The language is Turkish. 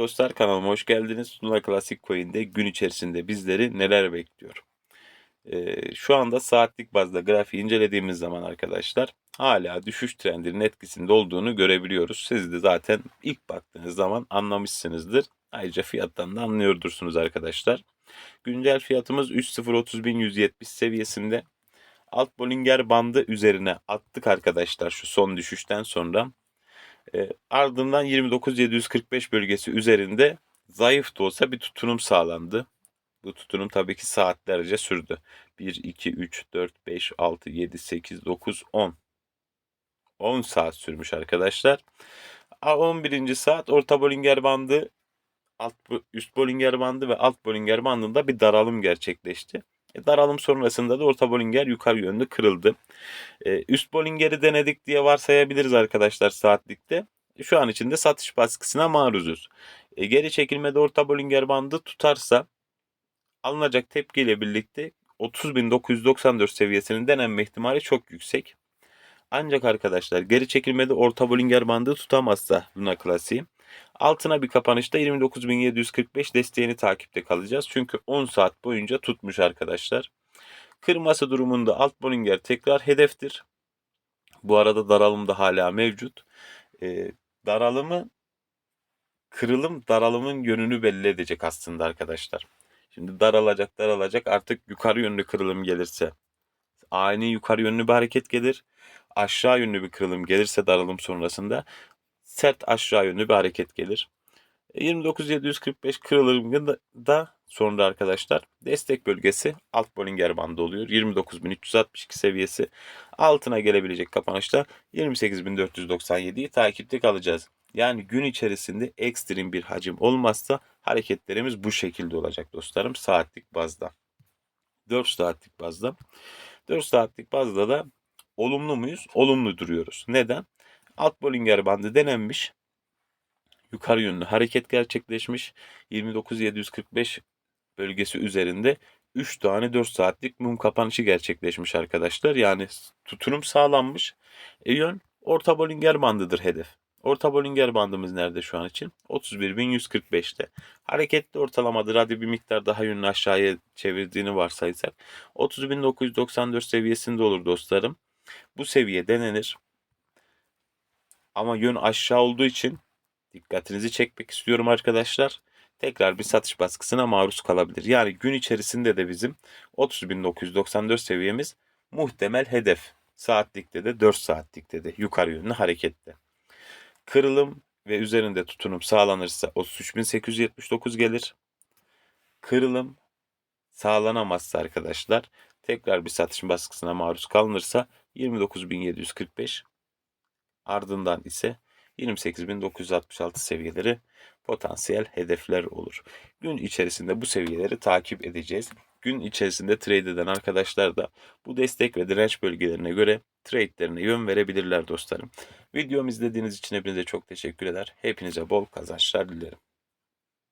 dostlar kanalıma hoş geldiniz. Luna Classic Coin'de gün içerisinde bizleri neler bekliyor? Ee, şu anda saatlik bazda grafiği incelediğimiz zaman arkadaşlar hala düşüş trendinin etkisinde olduğunu görebiliyoruz. Siz de zaten ilk baktığınız zaman anlamışsınızdır. Ayrıca fiyattan da anlıyordursunuz arkadaşlar. Güncel fiyatımız 3.030.170 seviyesinde. Alt Bollinger bandı üzerine attık arkadaşlar şu son düşüşten sonra. E, ardından 29.745 bölgesi üzerinde zayıf da olsa bir tutunum sağlandı. Bu tutunum tabii ki saatlerce sürdü. 1, 2, 3, 4, 5, 6, 7, 8, 9, 10. 10 saat sürmüş arkadaşlar. 11. saat orta Bollinger bandı, alt, üst Bollinger bandı ve alt Bollinger bandında bir daralım gerçekleşti. E, daralım sonrasında da orta Bollinger yukarı yönlü kırıldı. E, üst Bollinger'i denedik diye varsayabiliriz arkadaşlar saatlikte. Şu an içinde satış baskısına maruzuz. E, geri çekilmede orta Bollinger bandı tutarsa alınacak tepkiyle birlikte 30.994 seviyesinin denenme ihtimali çok yüksek. Ancak arkadaşlar geri çekilmede orta Bollinger bandı tutamazsa Luna klasiği altına bir kapanışta 29.745 desteğini takipte kalacağız. Çünkü 10 saat boyunca tutmuş arkadaşlar. Kırması durumunda alt Bollinger tekrar hedeftir. Bu arada daralım da hala mevcut. Ee, daralımı kırılım daralımın yönünü belli edecek aslında arkadaşlar. Şimdi daralacak daralacak artık yukarı yönlü kırılım gelirse ani yukarı yönlü bir hareket gelir. Aşağı yönlü bir kırılım gelirse daralım sonrasında sert aşağı yönlü bir hareket gelir. 29745 e, kırılımında da sonra arkadaşlar destek bölgesi alt Bollinger bandı oluyor. 29362 seviyesi altına gelebilecek kapanışta 28497'yi takipte kalacağız. Yani gün içerisinde ekstrem bir hacim olmazsa hareketlerimiz bu şekilde olacak dostlarım saatlik bazda. 4 saatlik bazda. 4 saatlik bazda da olumlu muyuz? Olumlu duruyoruz. Neden? Alt Bollinger bandı denenmiş. Yukarı yönlü hareket gerçekleşmiş. 29745 bölgesi üzerinde 3 tane 4 saatlik mum kapanışı gerçekleşmiş arkadaşlar. Yani tutunum sağlanmış. E yön orta Bollinger bandıdır hedef. Orta Bollinger bandımız nerede şu an için? 31.145'te. Hareketli ortalamadır. Hadi bir miktar daha yönünü aşağıya çevirdiğini varsaysak. 30.994 seviyesinde olur dostlarım. Bu seviye denenir. Ama yön aşağı olduğu için dikkatinizi çekmek istiyorum arkadaşlar. Tekrar bir satış baskısına maruz kalabilir. Yani gün içerisinde de bizim 30.994 seviyemiz muhtemel hedef. Saatlikte de 4 saatlikte de yukarı yönlü harekette. Kırılım ve üzerinde tutunum sağlanırsa 33.879 gelir. Kırılım sağlanamazsa arkadaşlar tekrar bir satış baskısına maruz kalınırsa 29.745 ardından ise 28.966 seviyeleri potansiyel hedefler olur. Gün içerisinde bu seviyeleri takip edeceğiz. Gün içerisinde trade eden arkadaşlar da bu destek ve direnç bölgelerine göre trade'lerine yön verebilirler dostlarım. Videomu izlediğiniz için hepinize çok teşekkür eder. Hepinize bol kazançlar dilerim.